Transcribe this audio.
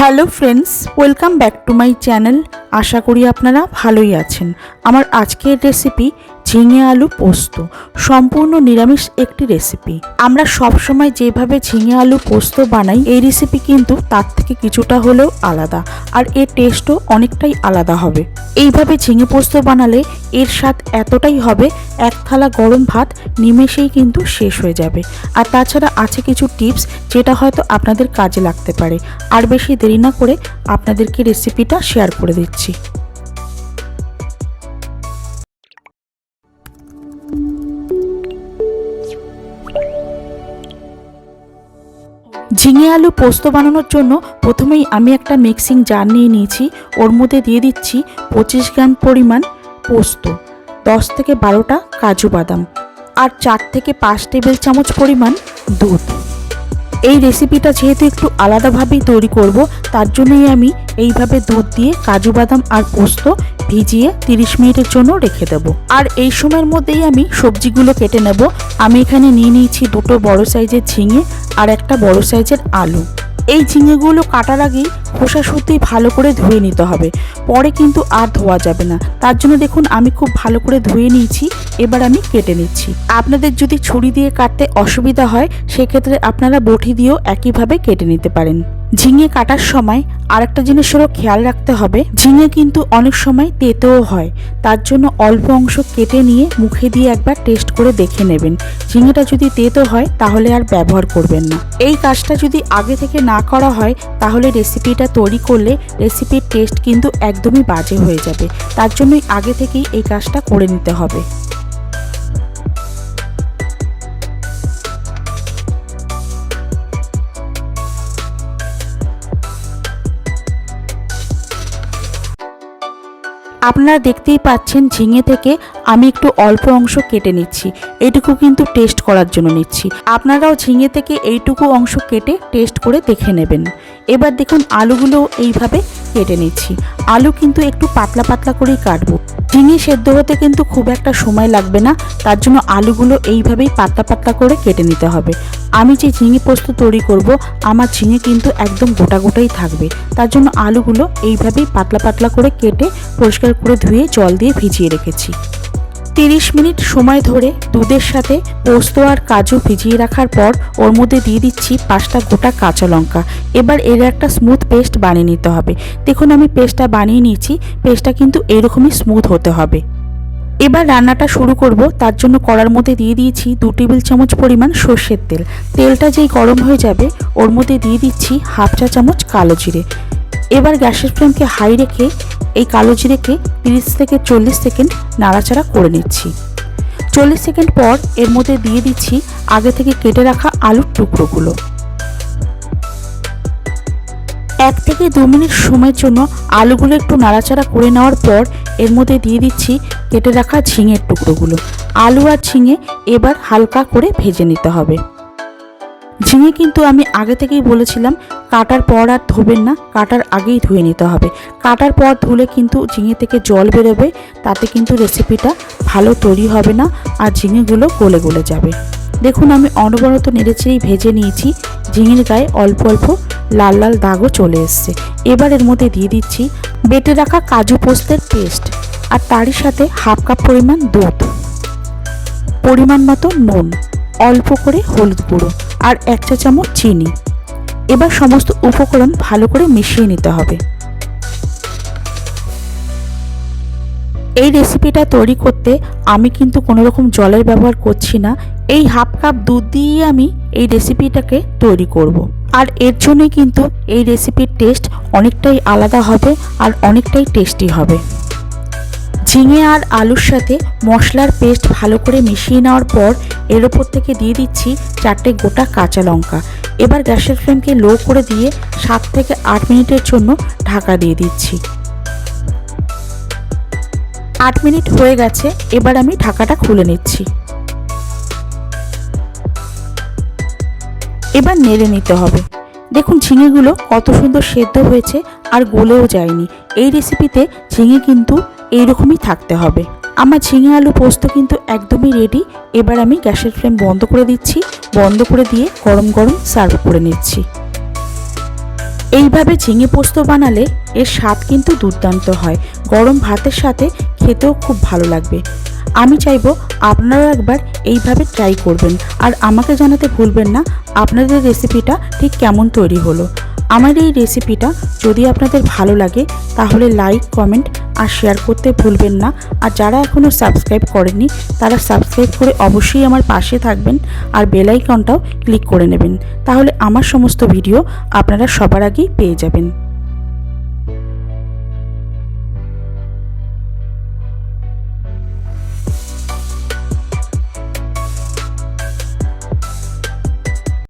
Hello friends, welcome back to my channel. আশা করি আপনারা ভালোই আছেন। আমার আজকের রেসিপি ঝিঙে আলু পোস্ত। সম্পূর্ণ নিরামিষ একটি রেসিপি আমরা সব সময় যেভাবে ঝিঙে আলু পোস্ত বানাই, এই রেসিপি কিন্তু তার থেকে কিছুটা হলেও আলাদা। আর এর টেস্টও অনেকটাই আলাদা হবে। এইভাবে ঝিঙে পোস্ত বানালে এর স্বাদ এতটাই হবে, এক থালা গরম ভাত নিমেষেই কিন্তু শেষ হয়ে যাবে। আর তাছাড়া আছে কিছু টিপস যেটা হয়তো আপনাদের কাজে লাগতে পারে। আর বেশি দেরি না করে আপনাদেরকে রেসিপিটা শেয়ার করে দিচ্ছি। ঝিঙে আলু পোস্ত বানানোর জন্য প্রথমেই আমি একটা মিক্সিং জার নিয়ে নিয়েছি। ওর মধ্যে দিয়ে দিচ্ছি পঁচিশ গ্রাম পরিমাণ পোস্ত, দশ থেকে বারোটা কাজু বাদাম আর চার থেকে পাঁচ টেবিল চামচ পরিমাণ দুধ। এই রেসিপিটা যেহেতু একটু আলাদাভাবেই তৈরি করব, তার জন্যই আমি এইভাবে দুধ দিয়ে কাজু বাদাম আর পোস্ত ভিজিয়ে 30 মিনিটের জন্য রেখে দেব। আর এই সময়ের মধ্যেই আমি সবজিগুলো কেটে নেব। আমি এখানে নিয়ে নিয়েছি দুটো বড় সাইজের ঝিঙে আর একটা বড় সাইজের আলু। এই ঝিঙেগুলো কাটার আগেই খোসা সত্যি ভালো করে ধুয়ে নিতে হবে। পরে কিন্তু আর ধোয়া যাবে না। তার জন্য দেখুন, আমি খুব ভালো করে ধুয়ে নিয়েছি। এবার আমি কেটে নিচ্ছি। আপনাদের যদি ছুরি দিয়ে কাটতে অসুবিধা হয়, সেক্ষেত্রে আপনারা বটি দিয়েও একইভাবে কেটে নিতে পারেন। ঝিঙে কাটার সময় আরেকটা জিনিসেরও খেয়াল রাখতে হবে। ঝিঙে কিন্তু অনেক সময় তেতেও হয়। তার জন্য অল্প অংশ কেটে নিয়ে মুখে দিয়ে একবার টেস্ট করে দেখে নেবেন। ঝিঙেটা যদি তেতো হয়, তাহলে আর ব্যবহার করবেন না। এই কাজটা যদি আগে থেকে না করা হয়, তাহলে রেসিপিটা তৈরি করলে রেসিপির টেস্ট কিন্তু একদমই বাজে হয়ে যাবে। তার জন্যই আগে থেকেই এই কাজটা করে নিতে হবে। আপনারা দেখতেই পাচ্ছেন ঝিঙে থেকে আমি একটু অল্প অংশ কেটে নিচ্ছি। এইটুকু কিন্তু টেস্ট করার জন্য নিচ্ছি। আপনারাও ঝিঙে থেকে এইটুকু অংশ কেটে টেস্ট করে দেখে নেবেন। এবার দেখুন আলুগুলো এইভাবে কেটে নিচ্ছি। আলু কিন্তু একটু পাতলা পাতলা করেই কাটবো। ঝিঙে সেদ্ধ হতে কিন্তু খুব একটা সময় লাগবে না। তার জন্য আলুগুলো এইভাবেই পাতলা পাতলা করে কেটে নিতে হবে। আমি যে ঝিঙে পোস্ত তৈরি করব, আমার ঝিঙে কিন্তু একদম গোটা গোটাই থাকবে। তার জন্য আলুগুলো এইভাবেই পাতলা পাতলা করে কেটে পরিষ্কার করে ধুয়ে জল দিয়ে ভিজিয়ে রেখেছি। তিরিশ মিনিট সময় ধরে দুধের সাথে পোস্ত আর কাজু ভিজিয়ে রাখার পর ওর মধ্যে দিয়ে দিচ্ছি পাঁচটা গোটা কাঁচা লঙ্কা। এবার এর একটা স্মুথ পেস্ট বানিয়ে নিতে হবে। দেখুন আমি পেস্টটা বানিয়ে নিয়েছি পেস্টটা কিন্তু এরকমই স্মুথ হতে হবে। এবার রান্নাটা শুরু করব। তার জন্য কড়ার মধ্যে দিয়ে দিয়েছি দু টেবিল চামচ পরিমাণ সর্ষের তেল। তেলটা যেই গরম হয়ে যাবে, ওর মধ্যে দিয়ে দিচ্ছি হাফ চা চামচ কালো জিরে। এবার গ্যাসের ফ্লেমকে হাই রেখে এই কালো জিরেকে তিরিশ থেকে চল্লিশ সেকেন্ড নাড়াচাড়া করে নিচ্ছি। চল্লিশ সেকেন্ড পর এর মধ্যে দিয়ে দিচ্ছি আগে থেকে কেটে রাখা আলুর টুকরোগুলো। এক থেকে দু মিনিট সময়ের জন্য আলুগুলো একটু নাড়াচাড়া করে নেওয়ার পর এর মধ্যে দিয়ে দিচ্ছি কেটে রাখা ঝিঙের টুকরোগুলো। আলু আর ঝিঙে এবার হালকা করে ভেজে নিতে হবে। ঝিঙে কিন্তু আমি আগে থেকেই বলেছিলাম, কাটার পর আর ধোবেন না, কাটার আগেই ধুয়ে নিতে হবে। কাটার পর ধুলে কিন্তু ঝিঙে থেকে জল বেরোবে, তাতে কিন্তু রেসিপিটা ভালো তৈরি হবে না আর ঝিঙেগুলো গলে গলে যাবে। দেখুন, আমি অনবরত নেড়েচেড়েই ভেজে নিয়েছি। ঝিঙের গায়ে অল্প অল্প লাল লাল দাগও চলে এসছে। এবার এর মধ্যে দিয়ে দিচ্ছি বেটে রাখা কাজু পোস্তের পেস্ট আর তারই সাথে হাফ কাপ পরিমাণ দুধ। পরিমাণ মতো নুন, অল্প করে হলুদ গুঁড়ো আর এক চা চামচ চিনি। এবার সমস্ত উপকরণ ভালো করে মিশিয়ে নিতে হবে। এই রেসিপিটা তৈরি করতে আমি কিন্তু কোনো রকম জলের ব্যবহার করছি না। এই হাফ কাপ দুধ দিয়েই আমি এই রেসিপিটাকে তৈরি করব। আর এর জন্যই কিন্তু এই রেসিপির টেস্ট অনেকটাই আলাদা হবে আর অনেকটাই টেস্টি হবে। ঝিঙে আর আলুর সাথে মশলার পেস্ট ভালো করে মিশিয়ে নেওয়ার পর এর ওপর থেকে দিয়ে দিচ্ছি চারটে গোটা কাঁচা লঙ্কা। এবার গ্যাসের ফ্লেমকে লো করে দিয়ে সাত থেকে আট মিনিটের জন্য ঢাকা দিয়ে দিচ্ছি। আট মিনিট হয়ে গেছে, এবার আমি ঢাকাটা খুলে নিচ্ছি। এবার নেড়ে নিতে হবে। দেখুন ঝিঙেগুলো কত সুন্দর সেদ্ধ হয়েছে আর গলেও যায়নি। এই রেসিপিতে ঝিঙে কিন্তু এইরকমই থাকতে হবে। আমার ঝিঙে আলু পোস্ত কিন্তু একদমই রেডি এবার আমি গ্যাসের ফ্লেম বন্ধ করে দিচ্ছি। বন্ধ করে দিয়ে গরম গরম সার্ভ করে নিচ্ছি। এইভাবে ঝিঙে পোস্ত বানালে এর স্বাদ কিন্তু দুর্দান্ত হয়। গরম ভাতের সাথে খেতেও খুব ভালো লাগবে। আমি চাইব আপনারাও একবার এইভাবে ট্রাই করবেন। আর আমাকে জানাতে ভুলবেন না, আপনাদের রেসিপিটা ঠিক কেমন তৈরি হলো। আমার এই রেসিপিটা যদি আপনাদের ভালো লাগে, তাহলে লাইক কমেন্ট আর শেয়ার করতে ভুলবেন না। আর যারা এখনও সাবস্ক্রাইব করেনি, তারা সাবস্ক্রাইব করে অবশ্যই আমার পাশে থাকবেন আর বেলাইকনটাও ক্লিক করে নেবেন। তাহলে আমার সমস্ত ভিডিও আপনারা সবার আগেই পেয়ে যাবেন।